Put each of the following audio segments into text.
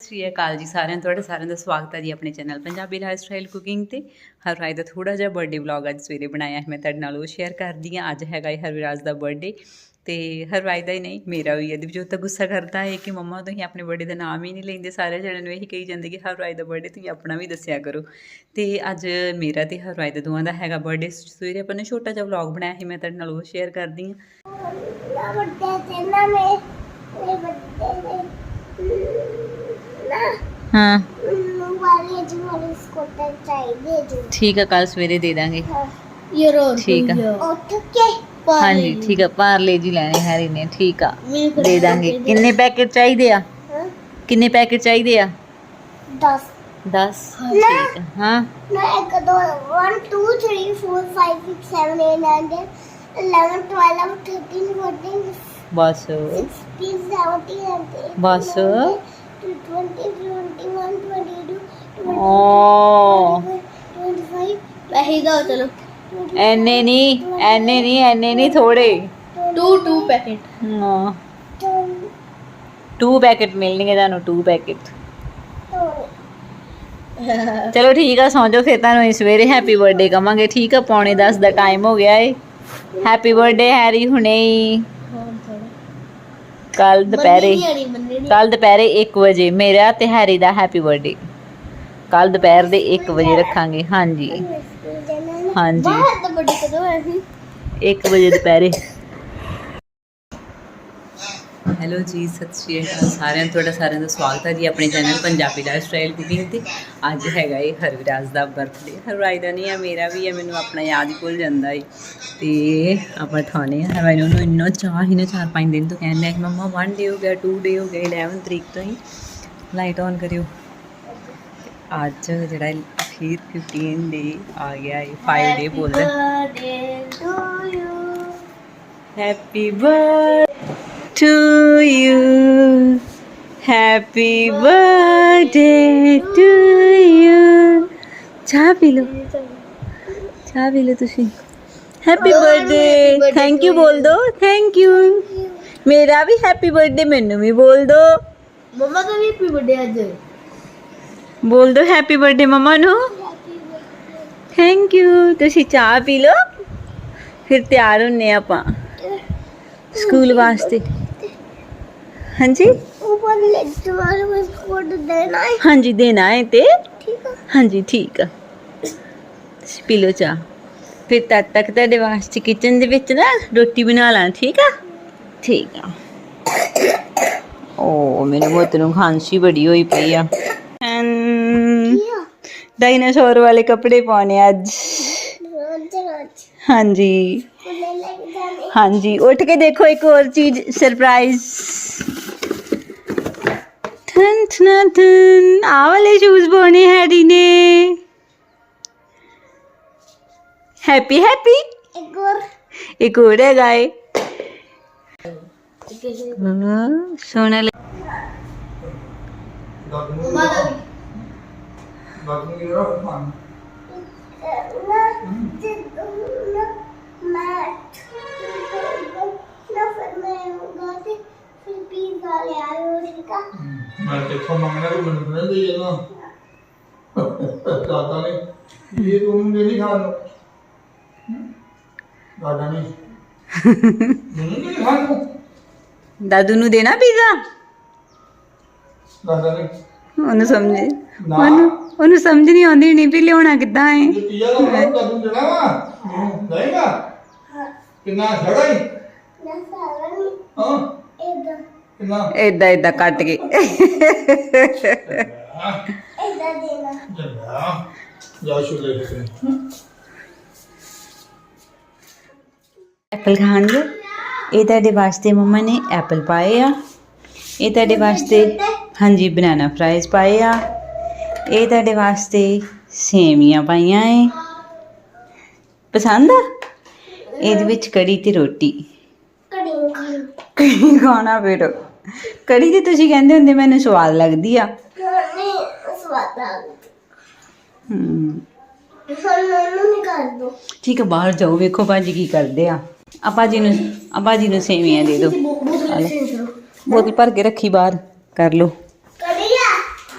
ਸਤਿ ਸ਼੍ਰੀ ਅਕਾਲ ਜੀ ਸਾਰਿਆਂ ਨੂੰ, ਤੁਹਾਡਾ ਸਾਰਿਆਂ ਦਾ ਸਵਾਗਤ ਹੈ ਜੀ ਆਪਣੇ channel Punjabi lifestyle cooking ਤੇ। ਹਰਰਾਜ ਦਾ ਥੋੜਾ ਜਿਹਾ ਬਰਥਡੇ ਵਲੌਗ ਅੱਜ ਸਵੇਰੇ ਬਣਾਇਆ ਹੈ, ਮੈਂ ਤੁਹਾਡੇ ਨਾਲ ਉਹ ਸ਼ੇਅਰ ਕਰਦੀ ਹਾਂ। ਅੱਜ ਹੈਗਾ ਹੈ ਹਰਵਿਰਾਜ ਦਾ ਬਰਥਡੇ ਤੇ ਹਰਰਾਜ ਦਾ ਹੀ ਨਹੀਂ, ਮੇਰਾ ਵੀ ਹੈ। ਦਿਵਜੋਤ ਤਾਂ ਗੁੱਸਾ ਕਰਦਾ ਹੈ ਕਿ ਮੰਮਾ ਤੁਸੀਂ ਆਪਣੇ ਬਰਥਡੇ ਦਾ ਨਾਮ ਹੀ ਨਹੀਂ ਲੈਂਦੇ, ਸਾਰੇ ਜਣਿਆਂ ਨੂੰ ਇਹੀ ਕਹੀ ਜਾਂਦੇ ਕਿ ਹਰਰਾਜ ਦਾ ਬਰਥਡੇ ਤੁਸੀਂ ਆਪਣਾ ਵੀ ਦੱਸਿਆ ਕਰੋ। ਤੇ ਅੱਜ ਮੇਰਾ ਤੇ ਹਰਰਾਜ ਦਾ ਦੋਵਾਂ ਦਾ ਹੈਗਾ ਬਰਥਡੇ ਸਵੇਰੇ ਆਪਾਂ ਨੇ ਛੋਟਾ ਜਿਹਾ ਵਲੌਗ ਬਣਾਇਆ ਸੀ, ਮੈਂ ਤੁਹਾਡੇ ਨਾਲ ਉਹ ਸ਼ੇਅਰ ਕਰਦੀ ਹਾਂ। ਨਾ ਤੇ ਨਾ ਮੇਰੇ ਵੱਡੇ ਹਾਂ। ਮੈਨੂੰ ਵਾਲੀ ਜੀ ਵਾਲੀ ਸਕੂਟਰ ਚਾਹੀਦੀ ਜੀ ਠੀਕ ਆ ਕੱਲ ਸਵੇਰੇ ਦੇ ਦਾਂਗੇ। ਰੋਡ ਠੀਕ ਆ। ਉੱਠ ਕੇ ਹਾਂਜੀ ਠੀਕ ਆ ਪਾਰਲੇ ਜੀ ਲੈਣੇ ਹੈਰੀ ਨੇ ਠੀਕ ਆ। ਦੇ ਦਾਂਗੇ। ਕਿੰਨੇ ਪੈਕੇਟ ਚਾਹੀਦੇ ਆ? ਕਿੰਨੇ ਪੈਕੇਟ ਚਾਹੀਦੇ ਆ? 10 10 ਠੀਕ ਆ। ਹਾਂ। ਨਾ ਇੱਕ ਦੋ 1 2 3 4 5 6 7 8 9 10 11 12 13 14 ਬਸ। 16 17 18 ਬਸ। 20 21 22 ਓ 25 ਵੈਸੇ ਦਾ ਚਲੋ ਐਨੇ ਨਹੀਂ ਐਨੇ ਨਹੀਂ ਐਨੇ ਨਹੀਂ ਥੋੜੇ 2 2 ਪੈਕੇਟ ਹਾਂ 2 ਪੈਕੇਟ ਮਿਲਣਗੇ ਤੁਹਾਨੂੰ 2 ਪੈਕੇਟ ਚਲੋ ਠੀਕ ਆ ਸੌਂ ਜਾਓ ਫਿਰ ਤੁਹਾਨੂੰ ਸਵੇਰੇ ਹੈਪੀ ਬਰਥਡੇ ਕਵਾਂਗੇ ਠੀਕ ਆ ਪੌਣੇ 10 ਦਾ ਟਾਈਮ ਹੋ ਗਿਆ ਏ ਹੈਪੀ ਬਰਥਡੇ ਹੈਰੀ ਹੁਣੇ ਹੀ ਕੱਲ ਦੁਪਹਿਰੇ ਕੱਲ ਦੁਪਹਿਰੇ 1 ਵਜੇ ਮੇਰਾ ਤੇ ਹੈਰੀ ਦਾ ਹੈਪੀ ਬਰਥਡੇ ਕੱਲ ਦੁਪਹਿਰ ਦੇ 1 ਵਜੇ ਰੱਖਾਂਗੇ ਹਾਂਜੀ। ਹਾਂਜੀ। ਬਾਹਰ ਤਾਂ ਵੱਡੀ ਕਦੋਂ ਹੈ ਸੀ 1 ਵਜੇ ਦੁਪਹਿਰੇ। ਹੈਲੋ ਜੀ ਸਤਿ ਸ਼੍ਰੀ ਅਕਾਲ ਸਾਰਿਆਂ ਨੂੰ। ਤੁਹਾਡਾ ਸਾਰਿਆਂ ਦਾ ਸਵਾਗਤ ਹੈ ਜੀ ਆਪਣੇ channel Punjabi lifestyle cooking ਤੇ। ਅੱਜ ਹੈਗਾ ਇਹ ਹਰਵਿਰਾਜ ਦਾ ਬਰਥਡੇ ਹਰਵਾਈ ਦਾ ਨਹੀਂ ਆ ਮੇਰਾ ਵੀ ਹੈ ਮੈਨੂੰ ਆਪਣਾ ਯਾਦ ਹੀ ਭੁੱਲ ਜਾਂਦਾ ਏ। ਤੇ ਆਪਾਂ ਠਾਣੇ ਆ ਹਰਵਾਈ ਨੂੰ। ਇੰਨਾ ਚਾਹ ਹੀ ਨਾ ਚਾਰ ਪੰਜ ਦਿਨ ਤੋਂ ਕਹਿੰਦੇ ਕਿ ਮੰਮਾ 1 ਡੇ ਹੋ ਗਿਆ 2 ਡੇ ਹੋ ਗਿਆ 11 ਤਰੀਕ ਤੋਂ ਹੀ। ਲਾਈਟ ਔਨ ਕਰਿਓ। ਅੱਜ ਜਿਹੜਾ ਅਖੀਰ 15 ਡੇ ਆ ਗਿਆ ਏ 5 ਡੇ ਬੋਲਦਾ। Birthday to you. Happy birthday to you. ਚਾਹ ਪੀ ਲਓ ਚਾਹ ਪੀ ਲਓ ਤੁਸੀਂ ਹੈਪੀ ਬਰਥਡੇ ਥੈਂਕ ਯੂ ਬੋਲ ਦੋ ਥੈਂਕ ਯੂ ਮੇਰਾ ਵੀ ਹੈਪੀ ਬਰਥਡੇ ਮੈਨੂੰ ਵੀ ਬੋਲ ਦੋ ਮਮਾ ਦਾ ਵੀ ਹੈਪੀ ਬਰਥਡੇ ਅੱਜ ਬੋਲ ਦੋ ਹੈਪੀ ਬਰਥਡੇ ਮਮਾ ਨੂੰ ਥੈਂਕ ਯੂ ਤੁਸੀਂ ਚਾਹ ਪੀ ਲਓ ਫਿਰ ਤਿਆਰ ਹੁੰਨੇ ਆਪਾਂ ਸਕੂਲ ਵਾਸਤੇ ਹਾਂਜੀ? ਉੱਪਰ ਲੈਟ ਵਾਲਾ ਬਸ ਕੋਡ ਦੇਣਾ ਹੈ। ਹਾਂਜੀ ਦੇਣਾ ਹੈ ਤੇ? ਠੀਕ ਆ। ਹਾਂਜੀ ਠੀਕ ਆ। ਤੁਸੀਂ ਪੀ ਲਓ ਚਾਹ। ਫਿਰ ਤਦ ਤੱਕ ਤੁਹਾਡੇ ਵਾਸਤੇ ਕਿਚਨ ਦੇ ਵਿੱਚ ਨਾ ਰੋਟੀ ਬਣਾ ਲਾਂ ਠੀਕ ਆ? ਠੀਕ ਆ। ਓ ਮੇਰੇ ਪੁੱਤ ਨੂੰ ਖਾਂਸੀ ਬੜੀ ਹੋਈ ਪਈ ਆ। ਆ? ਡਾਇਨਾਸੌਰ ਵਾਲੇ ਕੱਪੜੇ ਪਾਉਣੇ ਅੱਜ। ਹਾਂਜੀ। ਹਾਂਜੀ ਉੱਠ ਕੇ ਦੇਖੋ ਇੱਕ ਹੋਰ ਚੀਜ਼ ਸਰਪ੍ਰਾਈਜ਼ ਠਨ ਆ ਵਾਲੇ ਸ਼ੂਜ਼ ਪਾਉਣੇ ਹੈਡੀ ਨੇ ਹੈਪੀ ਹੈਪੀ ਇੱਕ ਹੋਰ ਇੱਕ ਹੋਰ ਹਾਂ, ਸੋਹਣਾ ਲੱਗ- ਮਮਾ ਦਾ ਵੀ ਨਾ ਜਦੋਂ ਨਾ ਮੈਂ ਮੈਂ ਪੀਜ਼ਾ ਕਿੱਥੋਂ ਮੰਗਣਾ ਤੂੰ ਮੈਨੂੰ ਨਹੀਂ ਦੇ ਜਾਣਾ ਦਾਦਾ ਨੇ ਇਹ ਤੂੰ ਦੇ ਨਹੀਂ ਖਾਣ ਨੂੰ? ਦਾਦਾ ਨੇ ਮੈਨੂੰ ਨਹੀਂ ਖਾਣ ਨੂੰ। ਦਾਦੂ ਨੂੰ ਦੇਣਾ ਪੀਜ਼ਾ? ਦਾਦਾ ਨੇ। ਉਹਨੂੰ ਸਮਝ ਨਾ। ਉਹਨੂੰ ਉਹਨੂੰ ਸਮਝ ਨਹੀਂ ਆਉਂਦੀ ਨਹੀਂ ਵੀ ਲਿਆਉਣਾ ਕਿੱਦਾਂ ਇਹ ਪੀਆ ਦਾ ਮੈਂ ਦਾਦੂ ਦੇਣਾ ਵਾ। ਮੈਨੂੰ ਦੇਗਾ ਕਿੰਨਾ ਛੜਾ ਹੀ ਨਾ ਸਾਰਾ ਨਹੀਂ ਹਾਂ। ਇਦਾਂ ਕਿੰਨਾ ਏਦਾਂ ਏਦਾਂ ਕੱਟ ਕੇ। ਇਦਾਂ ਦੇਣਾ ਜਾ ਜਾ ਸ਼ੁਰੂ ਲੈ ਐਪਲ ਖਾਣਗੇ। ਇਹ ਤੁਹਾਡੇ ਵਾਸਤੇ ਮੰਮਾ ਨੇ ਐਪਲ ਪਾਏ ਆ। ਇਹ ਤੁਹਾਡੇ ਵਾਸਤੇ ਹਾਂਜੀ ਬਨਾਨਾ ਫਰਾਈਜ਼ ਪਾਏ ਆ। ਇਹ ਤੁਹਾਡੇ ਵਾਸਤੇ ਸੇਵੀਆਂ ਪਾਈਆਂ ਏ। ਪਸੰਦ ਆ? ਇਹਦੇ ਵਿੱਚ ਕੜੀ ਤੇ ਰੋਟੀ। ਕੜੀ ਖਾਣਾ ਫਿਰ। ਕੜੀ ਤੇ ਤੁਸੀਂ ਕਹਿੰਦੇ ਹੁੰਦੇ ਮੈਨੂੰ ਸਵਾਦ ਲੱਗਦੀ ਆ। ਨਹੀਂ ਸਵਾਦ ਆ ਹਮ, ਹੁਣ ਮੈਨੂੰ ਨਹੀਂ ਕਰ ਦੋ ਠੀਕ ਆ ਬਾਹਰ ਜਾਓ ਵੇਖੋ ਭਾਜੀ ਕੀ ਕਰਦੇ ਆ। ਆ ਭਾਜੀ ਨੂੰ ਆ ਭਾਜੀ ਨੂੰ ਸੇਵੀਆਂ ਦੇ ਦਿਓ। ਬੋਤਲ ਭਰ ਕੇ ਰੱਖੀ ਬਾਹਰ ਕਰ ਲਓ।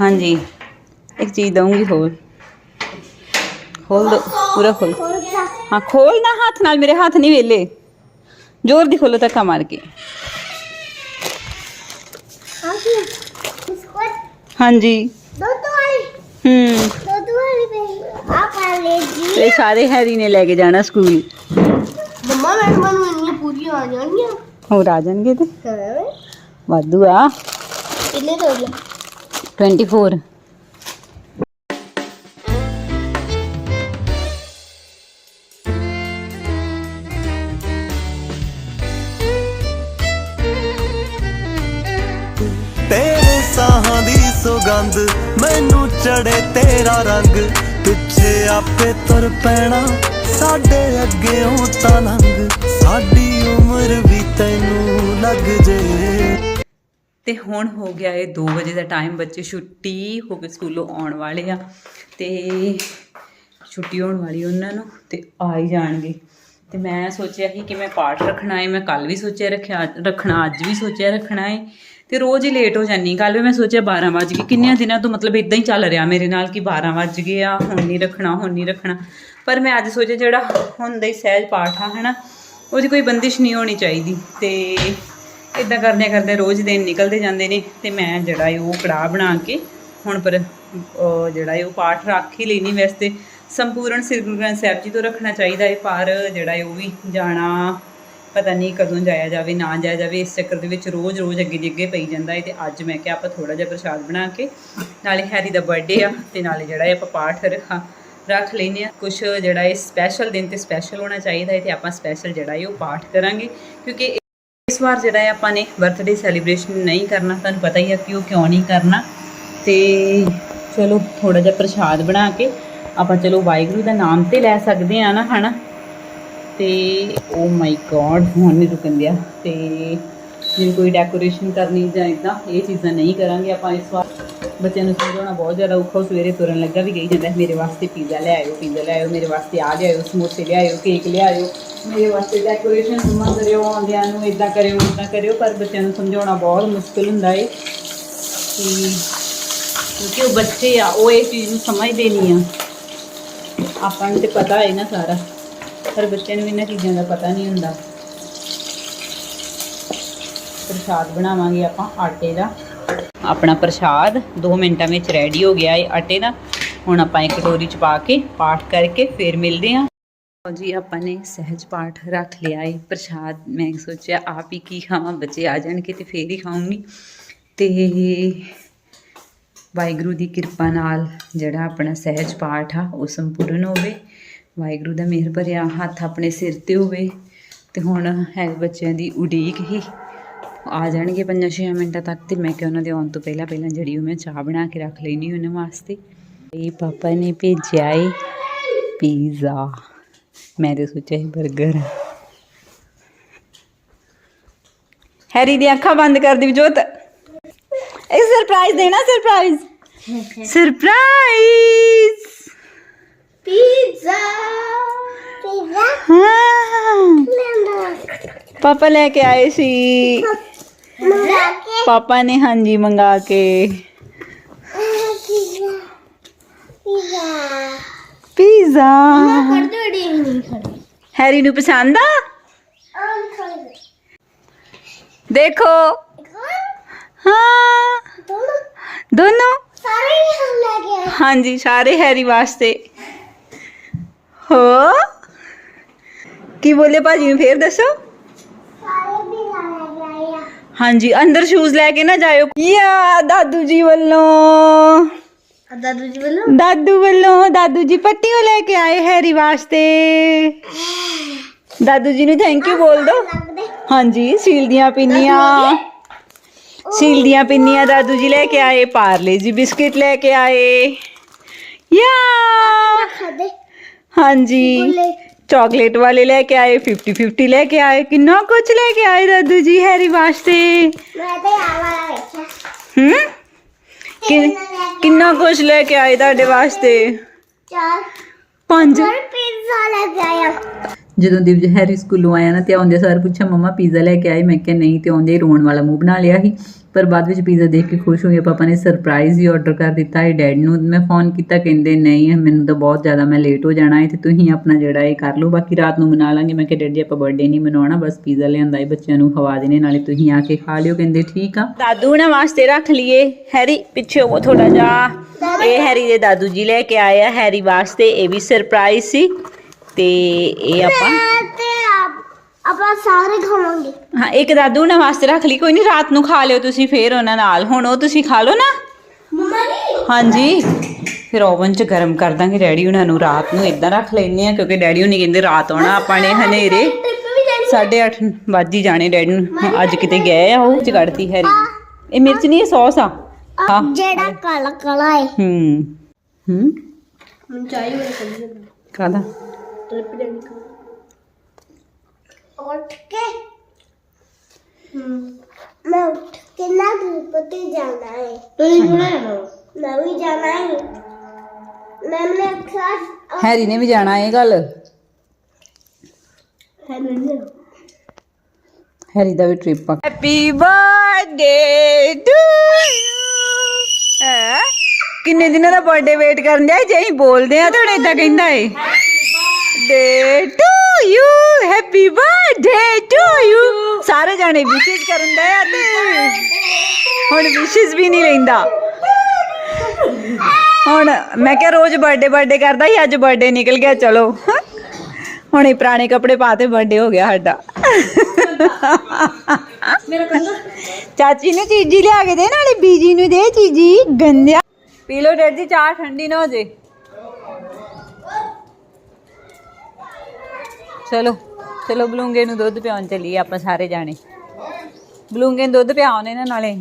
ਹਾਂਜੀ। ਇੱਕ ਚੀਜ਼ ਦਊਂਗੀ ਹੋਰ। ਖੋਲ ਦੋ ਪੂਰਾ ਖੋਲ। ਹਾਂ ਖੋਲ ਨਾ ਹੱਥ ਨਾਲ ਮੇਰੇ ਹੱਥ ਨਹੀਂ ਵੇਲੇ। ਜ਼ੋਰ ਦੀ ਖੋਲੋ ਧੱਕਾ ਮਾਰ ਕੇ। ਹਾਂਜੀ। ਦੁੱਧ ਵਾਲੀ। ਹੂੰ। ਦੁੱਧ ਵਾਲੀ ਪਈ ਆ ਪਾ ਲੈ ਜੀ। ਇਹ ਸਾਰੇ ਹੈਰੀ ਨੇ ਲੈ ਕੇ ਜਾਣਾ ਸਕੂਲ। ਮੰਮਾ ਮੈਂ ਮੈਨੂੰ ਇੰਨੀ ਪੂਰੀ ਆ ਜਾਣੀਆਂ ਹੋਰ ਆ ਜਾਣਗੇ ਤੇ। ਹਾਂ ਵਾਧੂ ਆ। ਕਿੰਨੇ ਦੋ ਗਿਆ 24 ਦੀ ਮੈਨੂੰ ਚੜੇ ਤੇਰਾ ਰੰਗ। ਪਿੱਛੇ ਆਪੇ ਤੁਰ ਪੈਣਾ, ਸਾਡੇ ਅੱਗੇੋਂ ਤਾਂ ਲੰਘ। ਸਾਡੀ ਉਮਰ ਵੀ ਤੈਨੂੰ ਲੱਗ ਜੇ। ਤੇ ਹੁਣ ਹੋ ਗਿਆ ਇਹ 2 ਵਜੇ ਦਾ ਟਾਈਮ ਬੱਚੇ ਛੁੱਟੀ ਹੋ ਕੇ ਸਕੂਲੋਂ ਆਉਣ ਵਾਲੇ ਆ। ਤੇ ਛੁੱਟੀ ਹੋਣ ਵਾਲੀ ਉਹਨਾਂ ਨੂੰ ਤੇ ਆ ਹੀ ਜਾਣਗੇ। ਤੇ ਮੈਂ ਸੋਚਿਆ ਸੀ ਕਿ ਮੈਂ ਪਾਠ ਰੱਖਣਾ ਹੈ ਮੈਂ ਕੱਲ ਵੀ ਸੋਚਿਆ ਰੱਖਿਆ, ਰੱਖਣਾ, ਅੱਜ ਵੀ ਸੋਚਿਆ ਰੱਖਣਾ ਹੈ ਤੇ ਰੋਜ਼ ਹੀ ਲੇਟ ਹੋ ਜਾਂਦੀ ਕੱਲ ਵੀ ਮੈਂ ਸੋਚਿਆ 12 ਵਜ ਗਏ। ਕਿੰਨਿਆਂ ਦਿਨਾਂ ਤੋਂ ਮਤਲਬ ਇਦਾਂ ਹੀ ਚੱਲ ਰਿਹਾ ਮੇਰੇ ਨਾਲ ਕਿ 12 ਵਜ ਗਏ ਆ, ਹੁਣ ਨਹੀਂ ਰੱਖਣਾ, ਹੁਣ ਨਹੀਂ ਰੱਖਣਾ। ਪਰ ਮੈਂ ਅੱਜ ਸੋਚਿਆ ਜਿਹੜਾ ਹੁੰਦਾ ਹੀ ਸਹਿਜ ਪਾਠ ਆ, ਹਨਾ, ਉਹਦੀ ਕੋਈ ਬੰਦਿਸ਼ ਨਹੀਂ ਹੋਣੀ ਚਾਹੀਦੀ। ਤੇ ਇਦਾਂ ਕਰਦੇ ਕਰਦੇ ਰੋਜ਼ ਦਿਨ ਨਿਕਲਦੇ ਜਾਂਦੇ ਨੇ। ਤੇ ਮੈਂ ਜਿਹੜਾ ਏ, ਉਹ ਕੜਾਹ ਬਣਾ ਕੇ ਹੁਣ ਪਰ ਜਿਹੜਾ ਏ, ਉਹ ਪਾਠ ਰੱਖ ਹੀ ਲੈਣੀ ਵੈਸੇ। ਸੰਪੂਰਨ ਸ੍ਰੀ ਗੁਰੂ ਗ੍ਰੰਥ ਸਾਹਿਬ ਜੀ ਤੋਂ ਰੱਖਣਾ ਚਾਹੀਦਾ ਹੈ, ਪਰ ਜਿਹੜਾ ਏ ਉਹ ਵੀ ਜਾਣਾ ਪਤਾ ਨਹੀਂ ਕਦੋਂ ਜਾਇਆ ਜਾਵੇ, ਨਾ ਜਾਇਆ ਜਾਵੇ, ਇਸ ਚੱਕਰ ਦੇ ਵਿੱਚ ਰੋਜ਼ ਰੋਜ਼ ਅੱਗੇ ਦੀ ਅੱਗੇ ਪਈ ਜਾਂਦਾ ਹੈ ਤੇ ਅੱਜ ਮੈਂ ਕਿਹਾ ਆਪਾਂ ਥੋੜਾ ਜਿਹਾ ਪ੍ਰਸ਼ਾਦ ਬਣਾ ਕੇ ਨਾਲੇ ਹੈਰੀ ਦਾ ਬਰਥਡੇ ਆ ਤੇ ਨਾਲੇ ਜਿਹੜਾ ਹੈ ਆਪਾਂ ਪਾਠ ਰੱਖਾਂ, ਰੱਖ ਲੈਨੇ ਆ ਕੁਝ ਜਿਹੜਾ ਏ ਸਪੈਸ਼ਲ ਦਿਨ ਤੇ ਸਪੈਸ਼ਲ ਹੋਣਾ ਚਾਹੀਦਾ ਹੈ ਤੇ ਆਪਾਂ ਸਪੈਸ਼ਲ ਜਿਹੜਾ ਹੈ ਉਹ ਪਾਠ ਕਰਾਂਗੇ, ਕਿਉਂਕਿ ਇਸ ਵਾਰ ਜਿਹੜਾ ਹੈ ਆਪਾਂ ਨੇ ਬਰਥਡੇ ਸੈਲੀਬ੍ਰੇਸ਼ਨ ਨਹੀਂ ਕਰਨਾ, ਤੁਹਾਨੂੰ ਪਤਾ ਹੀ ਹੈ ਕਿ ਉਹ ਕਿਉਂ ਨਹੀਂ ਕਰਨਾ। ਤੇ ਚਲੋ ਥੋੜਾ ਜਿਹਾ ਪ੍ਰਸ਼ਾਦ ਬਣਾ ਕੇ ਆਪਾਂ ਚਲੋ ਵਾਹਿਗੁਰੂ ਦਾ ਨਾਮ ਤੇ ਲੈ ਸਕਦੇ ਆ ਨਾ, ਹਨਾ? ਤੇ ਓ ਮਾਈ ਗॉड ਫੋਨ ਨਹੀਂ ਰੁਕਣ ਦਿਆ। ਤੇ ਜੇ ਕੋਈ ਡੈਕੋਰੇਸ਼ਨ ਕਰਨੀ ਜਾਂ ਇਦਾਂ ਇਹ ਚੀਜ਼ਾਂ ਨਹੀਂ ਕਰਾਂਗੇ ਆਪਾਂ ਇਸ ਵਾਰ। ਬੱਚਿਆਂ ਨੂੰ ਸਮਝਾਉਣਾ ਬਹੁਤ ਜ਼ਿਆਦਾ ਔਖਾ ਸਵੇਰੇ ਤੁਰਨ ਲੱਗਾ ਵੀ ਗਈ ਜਾਂਦਾ, ਮੇਰੇ ਵਾਸਤੇ ਪੀਜ਼ਾ ਲੈ ਆਇਓ ਪੀਜ਼ਾ ਲੈ ਆਇਓ, ਮੇਰੇ ਵਾਸਤੇ ਆ ਲਿਆਇਓ ਸਮੋਸੇ ਲਿਆਇਓ ਕੇਕ ਲਿਆਇਓ ਮੇਰੇ ਵਾਸਤੇ ਡੈਕੋਰੇਸ਼ਨ ਮੰਮਾ ਕਰਿਓ, ਆਉਂਦਿਆਂ ਨੂੰ ਇਦਾਂ ਕਰਿਓ ਇਦਾਂ ਕਰਿਓ, ਪਰ ਬੱਚਿਆਂ ਨੂੰ ਸਮਝਾਉਣਾ ਬਹੁਤ ਮੁਸ਼ਕਿਲ ਹੁੰਦਾ ਏ। ਕਿ ਕਿਉਂਕਿ ਉਹ ਬੱਚੇ ਆ, ਉਹ ਇਹ ਚੀਜ਼ ਨੂੰ ਸਮਝਦੇ ਨਹੀਂ ਆ। ਆਪਾਂ ਨੂੰ ਤੇ ਪਤਾ ਹੈ ਨਾ ਸਾਰਾ। ਪਰ ਬੱਚਿਆਂ ਨੂੰ ਇਹਨਾਂ ਚੀਜ਼ਾਂ ਦਾ ਪਤਾ ਨਹੀਂ ਹੁੰਦਾ। ਪ੍ਰਸ਼ਾਦ ਬਣਾਵਾਂਗੇ ਆਪਾਂ ਆਟੇ ਦਾ। ਆਪਣਾ ਪ੍ਰਸ਼ਾਦ 2 ਮਿੰਟਾਂ ਵਿੱਚ ਰੈਡੀ ਹੋ ਗਿਆ ਹੈ ਆਟੇ ਦਾ। ਹੁਣ ਆਪਾਂ ਇੱਕ ਕਟੋਰੀ ਚ ਪਾ ਕੇ ਪਾਠ ਕਰਕੇ ਫਿਰ ਮਿਲਦੇ ਹਾਂ। ਜੀ, ਆਪਾਂ ਨੇ ਸਹਿਜ ਪਾਠ ਰੱਖ ਲਿਆ ਹੈ ਪ੍ਰਸ਼ਾਦ। ਮੈਂ ਸੋਚਿਆ ਆਪ ਹੀ ਕੀ ਖਾਵਾਂ, ਬੱਚੇ ਆ ਜਾਣਗੇ ਤੇ ਫੇਰ ਹੀ ਖਾਊਂਗੀ। ਤੇ ਵਾਹਿਗੁਰੂ ਦੀ ਕਿਰਪਾ ਨਾਲ ਜਿਹੜਾ ਆਪਣਾ ਸਹਿਜ ਪਾਠ ਆ, ਉਹ ਸੰਪੂਰਨ ਹੋਵੇ। ਵਾਹਿਗੁਰੂ ਦਾ ਮਿਹਰ ਭਰਿਆ ਹੱਥ ਆਪਣੇ ਸਿਰ ਤੇ ਹੋਵੇ ਤੇ ਹੁਣ ਹੈ ਬੱਚਿਆਂ ਦੀ ਉਡੀਕ ਹੀ। ਆ ਜਾਣਗੇ 5-6 ਮਿੰਟਾਂ ਤੱਕ ਤੇ ਮੈਂ ਕਿ ਉਹਨਾਂ ਦੇ ਆਉਣ ਤੋਂ ਪਹਿਲਾਂ ਪਹਿਲਾਂ ਜਿਹੜੀ ਉਹ ਮੈਂ ਚਾਹ ਬਣਾ ਕੇ ਰੱਖ ਲੈਣੀ ਉਹਨਾਂ ਵਾਸਤੇ। ਇਹ ਪਾਪਾ ਨੇ ਭੇਜਿਆ ਏ ਪੀਜ਼ਾ। ਮੈਂ ਤੇ ਸੋਚਿਆ ਸੀ 버ਗਰ ਹੈਰੀ ਦੀਆਂ ਅੱਖਾਂ ਬੰਦ ਕਰ ਦੀ ਜੋਤ ਇੱਕ ਸਰਪ੍ਰਾਈਜ਼ ਦੇਣਾ ਸਰਪ੍ਰਾਈਜ਼ ਸਰਪ੍ਰਾਈਜ਼ ਪੀਜ਼ਾ ਪੀਜ਼ਾ ਹਾਂ ਪਾਪਾ ਲੈ ਕੇ ਆਏ ਸੀ ਪਾਪਾ ਨੇ ਹਾਂਜੀ ਮੰਗਾ ਕੇ ਪੀਜ਼ਾ ਪੀਜ਼ਾ ਪੀਜ਼ਾ ਕਰ ਦੋ ਡੀ ਨਹੀਂ ਖੜੀ ਹੈਰੀ ਨੂੰ ਪਸੰਦ ਆ ਦੇਖੋ ਹਾਂ ਦੋਨੋਂ ਦੋਨੋਂ ਸਾਰੇ ਹੀ ਹਮ ਲੈ ਕੇ ਆਏ ਹਾਂਜੀ ਸਾਰੇ ਹੈਰੀ ਵਾਸਤੇ ਹੋ ਕੀ ਬੋਲੇ ਭਾਜੀ ਨੂੰ ਫੇਰ ਦੱਸੋ ਸਾਰੇ ਵੀ ਲੈ ਕੇ ਆਏ ਆ ਹਾਂਜੀ ਅੰਦਰ ਸ਼ੂਜ਼ ਲੈ ਕੇ ਨਾ ਜਾਇਓ ਯਾ ਦਾਦੂ ਜੀ ਵੱਲੋਂ ਦਾਦੂ ਜੀ ਵੱਲੋਂ ਦਾਦੂ ਵੱਲੋਂ ਦਾਦੂ ਜੀ ਪੱਟੀਓ ਲੈ ਕੇ ਆਏ ਹੈਰੀ ਵਾਸਤੇ ਦਾਦੂ ਜੀ ਨੂੰ ਥੈਂਕ ਯੂ ਬੋਲ ਦੋ ਲੱਗਦੇ ਹਾਂਜੀ ਸੀਲ ਦੀਆਂ ਪਿੰਨੀਆਂ ਸੀਲ ਦੀਆਂ ਪਿੰਨੀਆਂ ਦਾਦੂ ਜੀ ਲੈ ਕੇ ਆਏ ਪਾਰਲੇ ਜੀ ਬਿਸਕਿਟ ਲੈ ਕੇ ਆਏ ਯਾ ਖਾਦੇ ਹਾਂਜੀ ਬੁੱਲੇ ਚਾਕਲੇਟ ਵਾਲੇ ਲੈ ਕੇ ਆਏ 50 50 ਲੈ ਕੇ ਆਏ ਕਿੰਨਾ ਕੁਝ ਲੈ ਕੇ ਆਏ ਦਾਦੂ ਜੀ ਹੈਰੀ ਵਾਸਤੇ ਮੈਂ ਤੇ ਆ ਵਾਲਾ ਵੇਖਿਆ ਹੂੰ ਕਿ- ਕਿੰਨਾ ਜਦੋਂ ਦਿਵਜ ਹੈਰੀ ਸਕੂਲੋਂ ਆਇਆ ਨਾ, ਤੇ ਆਉਂਦੇ ਸਾਰ ਪੁੱਛਿਆ, ਮਮਾ ਪੀਜ਼ਾ ਲੈ ਕੇ ਆਏ? ਮੈਂ ਕਿਹਾ, ਨਹੀਂ, ਤੇ ਆਉਂਦੇ ਰੋਣ ਵਾਲਾ ਮੂੰਹ ਬਣਾ ਲਿਆ ਸੀ। ਪਰ ਬਾਅਦ ਵਿੱਚ ਪੀਜ਼ਾ ਦੇਖ ਕੇ ਖੁਸ਼ ਹੋ ਗਿਆ ਪਾਪਾ ਨੇ ਸਰਪ੍ਰਾਈਜ਼ ਹੀ ਆਰਡਰ ਕਰ ਦਿੱਤਾ ਹੈ ਡੈਡ ਨੂੰ। ਮੈਂ ਫੋਨ ਕੀਤਾ, ਕਹਿੰਦੇ, ਨਹੀਂ, ਮੈਨੂੰ ਤਾਂ ਬਹੁਤ ਜ਼ਿਆਦਾ, ਮੈਂ ਲੇਟ ਹੋ ਜਾਣਾ ਹੈ ਤੇ ਤੁਸੀਂ ਆਪਣਾ ਜਿਹੜਾ ਇਹ ਕਰ ਲਓ, ਬਾਕੀ ਰਾਤ ਨੂੰ ਮਨਾ ਲਾਂਗੇ। ਮੈਂ ਕਿਹਾ, ਡੈਡ, ਆਪਾਂ ਬਰਥਡੇ ਨਹੀਂ ਮਨਾਉਣਾ, ਬਸ ਪੀਜ਼ਾ ਲਿਆਂਦਾ ਹੈ, ਬੱਚਿਆਂ ਨੂੰ ਖਵਾ ਦੇਣੇ, ਨਾਲੇ ਤੁਸੀਂ ਆ ਕੇ ਖਾ ਲਿਓ। ਕਹਿੰਦੇ, ਠੀਕ ਆ। ਦਾਦੂ ਨਾ ਵਾਸਤੇ ਰੱਖ ਲਈਏ। ਹੈਰੀ, ਪਿੱਛੇ ਉਹ ਥੋੜਾ ਜਾ ਇਹ ਹੈਰੀ ਦੇ ਦਾਦੂ ਜੀ ਲੈ ਕੇ ਆਏ ਹੈਰੀ ਵਾਸਤੇ। ਇਹ ਵੀ ਸਰਪ੍ਰਾਈਜ਼ ਸੀ। ਤੇ ਇਹ ਆਪਾਂ ਤੇ ਆਪ- ਸਾਰੇ ਖਾਵਾਂਗੇ। ਹਾਂ ਇੱਕ ਦਾਦੂ ਉਹਨਾਂ ਵਾਸਤੇ ਰੱਖ ਲਈ ਕੋਈ ਨਹੀਂ ਰਾਤ ਨੂੰ ਖਾ ਲਿਓ ਤੁਸੀਂ ਫੇਰ ਉਹਨਾਂ ਨਾਲ। ਹੁਣ ਉਹ ਤੁਸੀਂ ਖਾ ਲਓ ਨਾ। ਹਾਂਜੀ। ਫਿਰ ਓਵਨ 'ਚ ਗਰਮ ਕਰ ਦਾਂਗੇ ਡੈਡੀ ਉਹਨਾਂ ਨੂੰ ਰਾਤ ਨੂੰ ਇਦਾਂ ਰੱਖ ਲੈਨੇ ਆ ਕਿਉਂਕਿ ਡੈਡੀ ਹੁਣੀ ਕਹਿੰਦੇ ਰਾਤ ਆਉਣਾ ਆਪਾਂ ਨੇ ਹਨੇਰੇ ਟਿੱਪ ਵੀ ਜਾਣੀ 8:30 ਵੱਜ ਹੀ ਜਾਣੇ ਡੈਡੀ ਨੂੰ। ਅੱਜ ਕਿਤੇ ਗਏ ਆ ਉਹ ਚ ਕੱਢਤੀ ਹੈਰੀ। ਇਹ ਮਿਰਚ ਨਹੀਂ ਇਹ ਸੌਸ ਆ। ਹਾਂ। ਜਿਹੜਾ ਕਾਲਾ ਕਾਲਾ ਹੈ। ਹੂੰ। ਹੂੰ ਮੈਂ ਚਾਹੀ ਵਾਲਾ ਕਰੀ ਕਾਦਾ ਟਿੱਪ ਜਾਣੀ ਉੱਠ ਕੇ ਹਮ ਮੈਂ ਉੱਠ ਕੇ ਨਾ ਟਿੱਪ ਤੇ ਜਾਣਾ ਹੈ ਤੁਸੀਂ ਕਿਹੜਾ ਜਾਣਾ ਮੈਂ ਵੀ ਜਾਣਾ ਹੈ ਮੈਂ ਨੇ ਖਾਸ ਹੈਰੀ ਨੇ ਵੀ ਜਾਣਾ ਇਹ ਗੱਲ ਹੈ ਹੈਰੀ ਦਾ ਵੀ ਟ੍ਰਿਪ ਆ ਹੈਪੀ ਬਰਥਡੇ ਟੂ ਯੂ ਕਿੰਨੇ ਦਿਨਾਂ ਦਾ ਬਰਥਡੇ ਵੇਟ ਕਰਨ ਦਿਆ ਜੇ ਅਸੀਂ ਬੋਲਦੇ ਆ ਤਾਂ ਹੁਣ ਇਦਾਂ ਕਹਿੰਦਾ ਏ day to you happy birthday to you ਸਾਰੇ ਜਾਣੇ ਵਿਸ਼ੇਸ ਕਰਨ ਦੇ ਆ ਤੇ ਹੁਣ ਵਿਸ਼ੇਸ ਵੀ ਨਹੀਂ ਲੈਂਦਾ। ਹੁਣ ਮੈਂ ਕਿਹਾ ਰੋਜ਼ ਬਰਥਡੇ ਬਰਥਡੇ ਕਰਦਾ ਹੀ ਅੱਜ ਬਰਥਡੇ ਨਿਕਲ ਗਿਆ ਚਲੋ। ਹੁਣ ਇਹ ਪੁਰਾਣੇ ਕੱਪੜੇ ਪਾ ਤੇ ਬਰਥਡੇ ਹੋ ਗਿਆ ਸਾਡਾ। ਚਾਚੀ ਨੂੰ ਚੀਜ਼ੀ ਲਿਆ ਕੇ ਦੇ ਨਾਲੇ ਬੀਜੀ ਨੂੰ ਦੇ ਚੀਜ਼ੀ। ਗੰਦਿਆ ਪੀ ਲੋ ਡੈਡ ਜੀ ਚਾਹ ਠੰਡੀ ਨਾ ਹੋ ਜੇ। ਚਲੋ ਚਲੋ ਬਲੂੰਗੇ ਨੂੰ ਦੁੱਧ ਪਿਆਉਣ ਚੱਲੀਏ ਆਪਾਂ ਸਾਰੇ ਜਾਣੇ। ਬਲੂੰਗੇ ਨੂੰ ਦੁੱਧ ਪਿਆਉਣੇ ਨਾ ਨਾਲੇ।